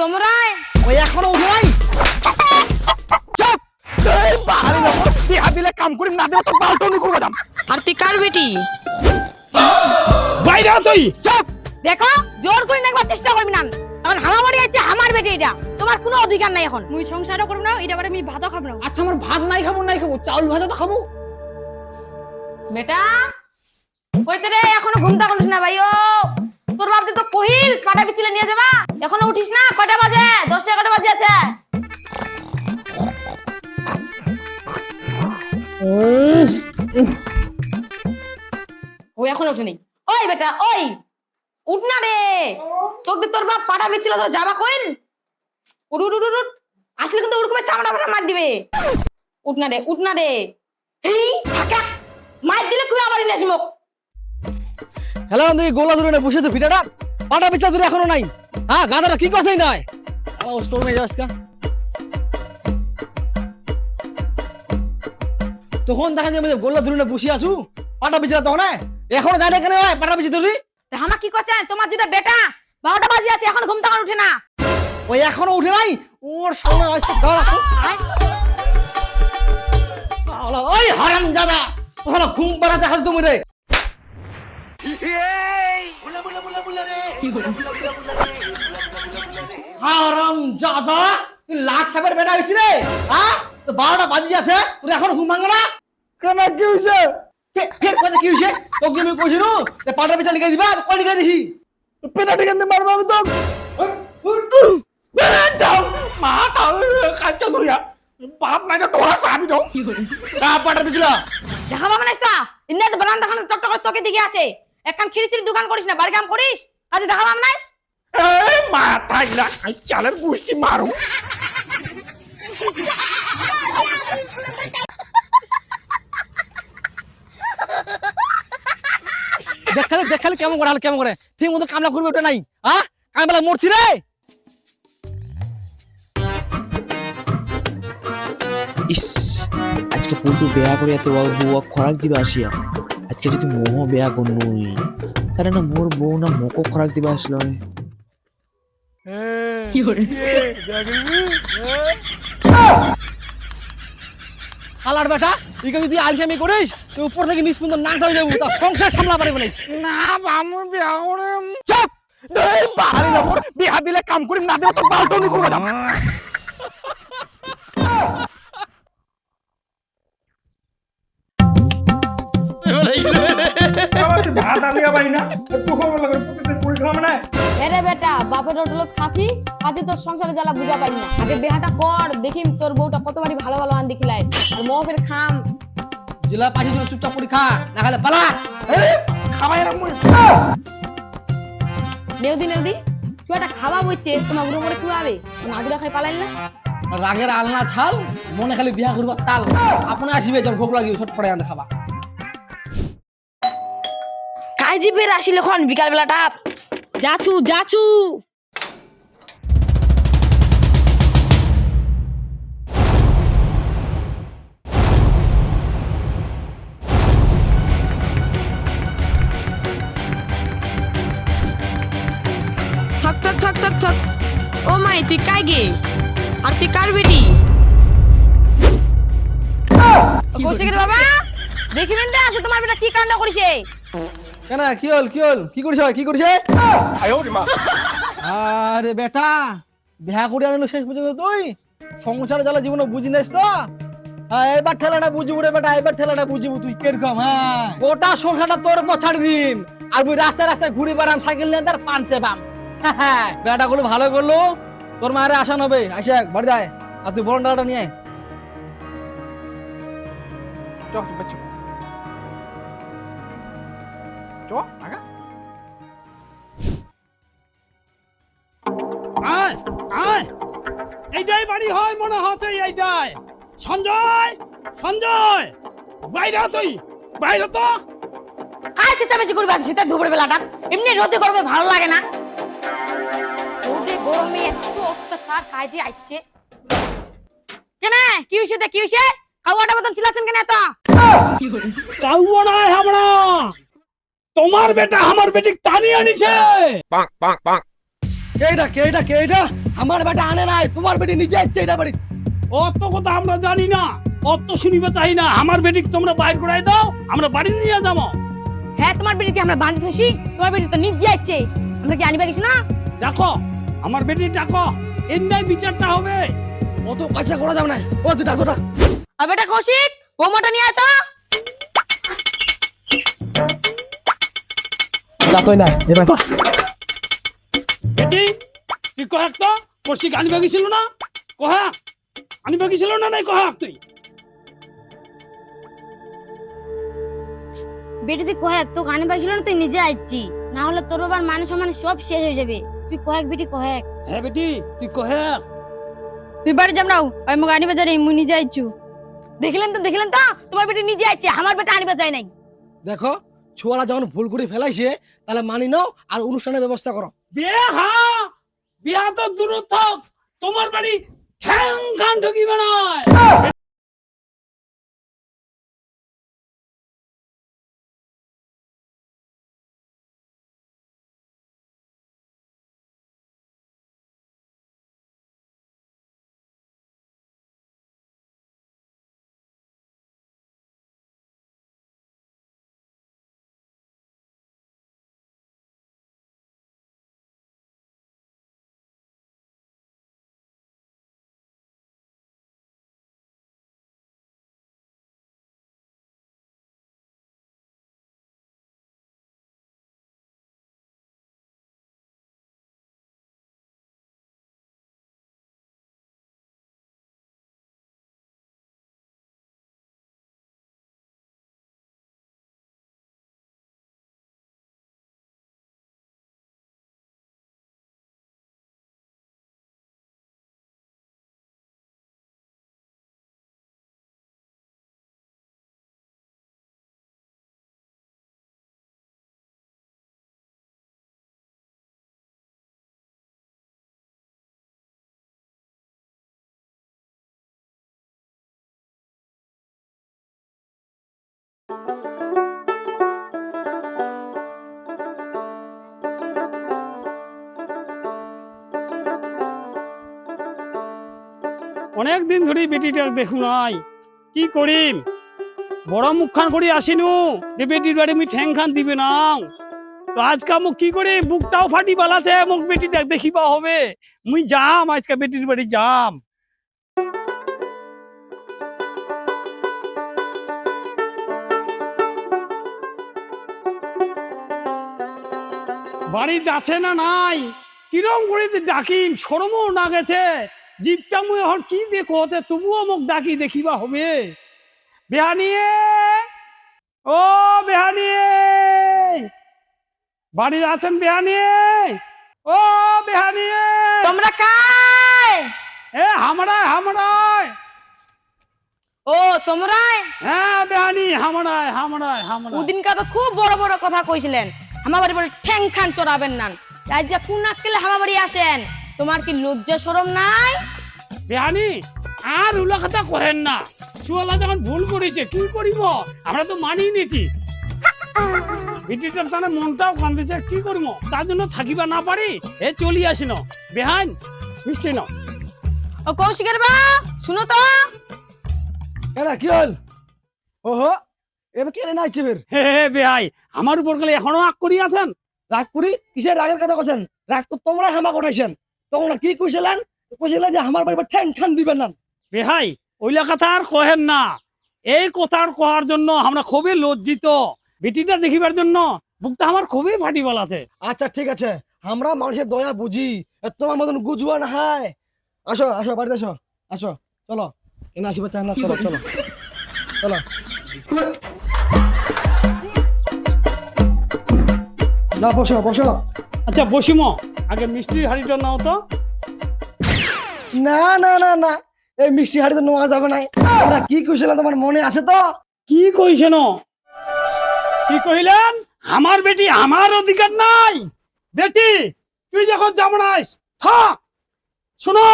তোমরাই। ওই এখনও উঠে চুপ! এই বাহারি নম্বর দিলে কাম করিম না দেবে তো পাল্টনি করব দাম আর তুই কার বেটি? বাইরে তুই! চুপ! দেখো জোর করে নেবার চেষ্টা করবি না। এখন হামা বাড়ি আছে আমার বেটি এটা। তোমার কোনো অধিকার নাই এখন। মুই সংসারও করব না এটা বারে আমি ভাতও খাব না। আচ্ছা আমার ভাত নাই খাব নাই খাব চাউল ভাজা তো খাব। বেটা কইতে রে এখনও ঘুমটা করিস না ভাই ও। তোর বাপ তো কহিল পাটা বিছিলে নিয়ে যাবা? এখনও উঠিস না? কটা বাজে? দশটা কটা বাজে আছে? ও এখনও উঠে নেই ওই বেটা ওই! উঠ না রে! তোকে তোর বাপ পাটা বিছিল তোর যাবা কইল উঠ উঠ উঠ, উঠ। আসলে কিন্তু ওরকম চামড়া ফাটা মার দিবে। উঠ না রে উঠ না রে। হেই মার দিলে কুই আবার নিয়ে আসব হ্যালো তুই গোলা ধরে বসে তো ফিটাটা পাটা পিছা ধরে এখনও নাই। হ্যাঁ গাধাটা কি করছেই নাই ও তোর মেয়ে যাসকা তখন দেখা যায় গোল্লা ধরে বসে আছু। পাটা পিছা তখন এখনও জানে কেন হয় পাটা পিছা ধরি হামা কি করছেন তোমার যেটা বেটা বারোটা বাজে আছে এখন ঘুম তখন উঠে না। ওই এখনও উঠে নাই? ওর সামনে আসছে দাঁড়া। ওই হারাম দাদা ওখানে ঘুম পাড়াতে হাসতো মরে হারাম জাদা লাখ সাপের বেটা হয়েছি রে হ্যাঁ তো বারোটা বাজি আছে তোর এখনও ঘুম ভাঙো না? কেন কি হয়েছে? ফের কথা কি হয়েছে? তোকে আমি কইছিল যে পাটা পিছা লিখে দিবা কই লিখে দিছি? পেনাল্টি কেন মারবো আমি তো যাও মা তাও কাঁচা ধরিয়া বাপ নাই তো সাবি দাও কা পাটা পিছলা। দেখা ইন্না বারান্দা খানে টক টক তোকে দিকে আছে। একখান খিরিচির দোকান করিস না বাড়ি কাম করিস? আজ দেখা পাবে না? এই মাথায় না এই চালের গুষ্টি মারো। দেখালে দেখালে কেমন করে কেমন করে? ঠিক মতো কামলা করবে ওটা নাই হ্যাঁ কামলা মরছি রে! ইস আজকে পল্টু বেয়া করে এত বউ খরাক দিবে আসিয়া। আজকে যদি মোহ বেয়া করনুই। তাহলে না মোর বউ না মোকো খরাক দিবে আসলো হালার বেটা ইকে যদি আলসামি করিস তুই উপর থেকে নাক হয়ে যাব তার সংসার সামলা পারিব না না বামু বিয়া করে চুপ বাহারি নম্বর বিয়া দিলে কাম করিম না করব দাম ভাত আলিয়া পাই না তুই খবর লাগে প্রতিদিন পুরি খাওয়া মানে? এরে বেটা বাপের হোটেলত খাচ্ছি আজ তোর সংসারে জ্বালা বুঝা পাই না। আগে বেহাটা কর দেখিম তোর বউটা কতবারই ভালো ভালো আন দেখিলাই আর মহফের খাম। জেলা পাঠি চুপচাপ করে না খালে পালা। খাবাই না মুই নেউদি নেউদি চুয়াটা খাওয়া বইছে তোমার উড়ো মরে কুয়াবে নাদুরা খাই পালাইল না। রাগের আলনা ছাল মনে খালি বিয়া করবা তাল। আপনি আসিবে যখন ভোক লাগিবে ছট পড়ে আনতে খাবা। কাই জিপের আসিল এখন বিকাল বেলাটা যাচু যাচু। থাক থাক থাক থাক থাক। ও মাই তুই কাই গে? আর তুই কার বেটি? কৌশিকের বাবা? দেখিবেন দে আছে তোমার বেটা কি কাণ্ড করিছে? কেন কি হল কি হল? কি করছে কি করছে আরে বেটা বিয়া করে আনলো শেষ পর্যন্ত তুই। সংসার জ্বালা জীবনে বুঝি নাইস তো। হ্যাঁ, এবার ঠেলাটা বুঝিব রে বেটা এবার ঠেলাটা বুঝিব তুই কীরকম হ্যাঁ? গোটা সংসারটা তোর উপর ছাড়ি দিম আর তুই রাস্তায় রাস্তায় ঘুরে বেড়াম সাইকেল নিয়ে তার পানতে পাম হ্যাঁ বেটা গুলো ভালো করল। তোর মায়ের আসান হবে আসে বাড়ি যায় আর তুই বরন্ডাটা নিয়ে আয়। চ চ চ চ আয় আয় এইটাই বাড়ি হয় মনে হচ্ছে এইটাই সঞ্জয় সঞ্জয়। বাইরে হ তুই বাইরে তো। কাজ চেঁচামেচি করবে আজ শীতের দুপুর বেলাটা এমনি রোদে গরমে ভালো লাগে না। রোদে গরমে এত অত্যাচার কাজে আইছে। কেন কি হইছে দে কি হইছে? খাওয়াটা মতন চিল্লাছেন কেন এত? কাউয়া না হামড়া তোমার বেটা আমার বেটি টানি আনিছে কে এটা কে এটা কে এটা আমার বেটা আনে নাই তোমার বেটি নিজে যাচ্ছে এটা বাড়ি অত কথা আমরা জানি না অত শুনিবে চাই না। আমার বেটি তোমরা বাইর করাই দাও আমরা বাড়ি নিয়ে যাব। হ্যাঁ তোমার বেটিকে আমরা বাঁধতে খুশি? তোমার বেটি তো নিজে যাচ্ছে আমরা কি আনিবা গেছি না? দেখো আমার বেটি ডাকো এর নাই বিচারটা হবে। অত কাছে করা যাবে না। ও তুই ডাকো ডাক। আর বেটা কৌশিক বৌমাটা নিয়ে আয় তো ডাকই না এবার বেটি তুই কহেক তো? কৌশিক আনিবে গেছিল না? কহেক? আনিবে গেছিল না নাই কহেক তুই? বেটি তুই কয়েক তো গানে বাজছিল না তুই নিজে আইছি না হলে তোর বাবার মানে সম্মান সব শেষ হয়ে যাবে। তুই কয়েক বেটি কয়েক হ্যাঁ বেটি তুই কহেক? তুই বাড়ি যাম নাও আমি মোক আনিবা জানি মুই নিজে আইছু দেখলেন তো দেখলেন তো? তোমার বেটি নিজে যাচ্ছে আমার বেটা আনিবা যায় নাই। দেখো ছোয়ালা যখন ভুল করে ফেলাইছে, তাহলে মানি নাও আর অনুষ্ঠানের ব্যবস্থা করো। বিয়ে, হা? বিয়া তো দূরত্ব তোমার বাড়ি ঠ্যাং খান ঢুকিবে না অনেক দিন ধরে বেটিটার দেখু নাই। কি করিম? বড় মুখখান করি আসিনু, যে বেটির বাড়ি আমি ঠ্যাং খান দিবে না। তো আজকা মুখ কি করে? বুকটাও ফাটি পালাছে মুখ বেটিটা দেখিবা হবে। মুই যাম, আজকে বেটির বাড়ি যাম। বাড়িতে আছে না নাই? কিরম করে ডাকিম? সরমও না গেছে। জীবটা মুই এখন কি দেখো তে তবুও মোক ডাকি দেখিবা হবে। বেহানিয়ে! ও বেহানিয়ে! বাড়ি আছেন বেহানিয়ে? ও বেহানিয়ে! তোমরা কাই? এ হামড়ায় হামড়ায় ও তোমরাই? হ্যাঁ বেহানি হামড়ায় হামড়ায় হামড়ায় উদিনকা তো খুব বড় বড় কথা কইছিলেন। আমার বাড়ি বলে ঠ্যাং খান চড়াবেন না। তাই যে কোন আজকাল আমার বাড়ি আসেন? তোমার কি লজ্জা শরম নাই? বেহানি আর উলা কথা কহেন না। সুয়ালা যখন ভুল করেছে কি করিব? আমরা তো মানিয়ে নিয়েছি। বিটিটার তানে মনটাও কান্দিছে কি করব? তার জন্য থাকিবা না পারি এ চলি আসিন। বেহান মিষ্টি ন ও কৌশিকের বা শুনো তো। এরা কি হল? ওহো এবার হে বেহাই আমার উপর গেলে এখনও আগ করি আছেন রাগ করি? কিসের রাগের কথা করছেন রাগ তো তোমরা তোমরা কি কইছিলেন? কইছিলেন যে আমার বাড়ি ঠ্যাং ঠান দিবেন না। বেহাই ওইলা কথা আর কহেন না। এই কথার কহার জন্য আমরা খুবই লজ্জিত। বেটিটা দেখিবার জন্য বুকটা আমার খুবই ফাটি বল আছে। আচ্ছা ঠিক আছে। আমরা মানুষের দয়া বুঝি। তোমার মতন গুজুয়া না হায়। আসো আসো বাড়িতে আসো। আসো চলো। আসিবা চান না চলো চলো। চলো। না বসো বসো। আচ্ছা বসিম আগে মিষ্টির হাড়িটা নাও তো। না না না না এই মিষ্টি হাড়িতে নেওয়া যাবে না। তোমরা কি কইছিলেন তোমার মনে আছে তো? কি কইছেন? কি কইলেন আমার বেটি আমার অধিকার নাই। বেটি তুই যখন জামনাইস থাক। শোনো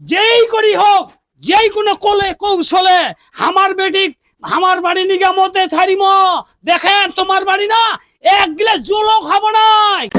যেই করি হোক যেই কোনো কলে কৌশলে আমার বেটি আমার বাড়ি নিগামতে ছাড়িম। দেখেন তোমার বাড়ি না এক গ্লাস জলও খাব নাই।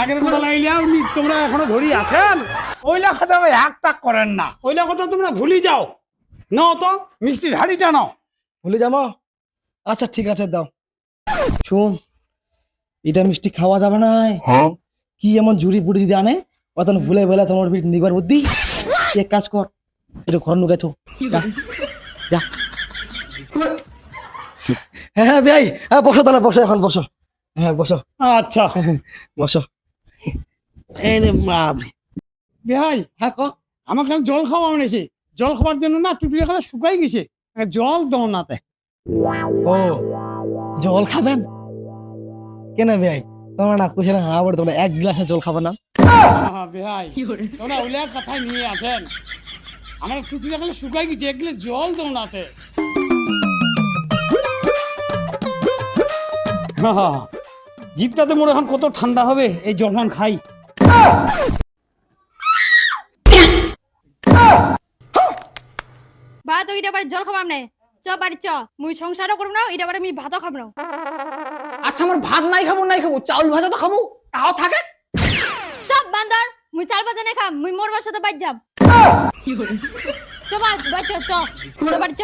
আগের কথা লাইলে উনি তোমরা এখনও ধরি আছেন? ওইলা কথা ভাই এক টাক করেন না। ওইলা কথা তোমরা ভুলি যাও। নাও তো মিষ্টির হাড়িটা নাও। ভুলে যাব? আচ্ছা ঠিক আছে দাও। শোন এটা মিষ্টি খাওয়া যাবে না কি এমন জুড়ি পুড়ি যদি আনে অতন ভুলে বেলা তোমার নিবার বুদ্ধি। এক কাজ কর এটা ঘর নুকে তো যা হ্যাঁ হ্যাঁ ভাই হ্যাঁ বসো তাহলে বসো এখন বসো। হ্যাঁ বসো। আচ্ছা। বসো। ভাই হ্যাঁ ক আমাকে আমি জল খাওয়া এনেছি জল খাওয়ার জন্য না টুপি খাওয়া শুকাই গেছে। জল দাও নাতে ও জল খাবেন? কেন ভাই? তোমরা না কুছে না বলে তোমরা এক গ্লাসে জল খাবে না? ভাই। তোমরা কথাই নিয়ে আছেন। আমার টুপি খালে শুকাই গেছে এগুলো জল দাও নাতে জিপটাতে মোর এখন কত ঠান্ডা হবে এই জলপান খাই। বা তো এটা জল খাবাম না। চ বাড়ি চ মুই সংসারও করব না এটা আমি ভাতও খাব না। আচ্ছা আমার ভাত নাই খাব নাই খাব চাউল ভাজা তো খাব তাও থাকে? সব বান্দর মুই চাল বাজা না খাম মুই মোর বাসাতে বাইর যাব চ বা চ চ চ বাড়ি চ।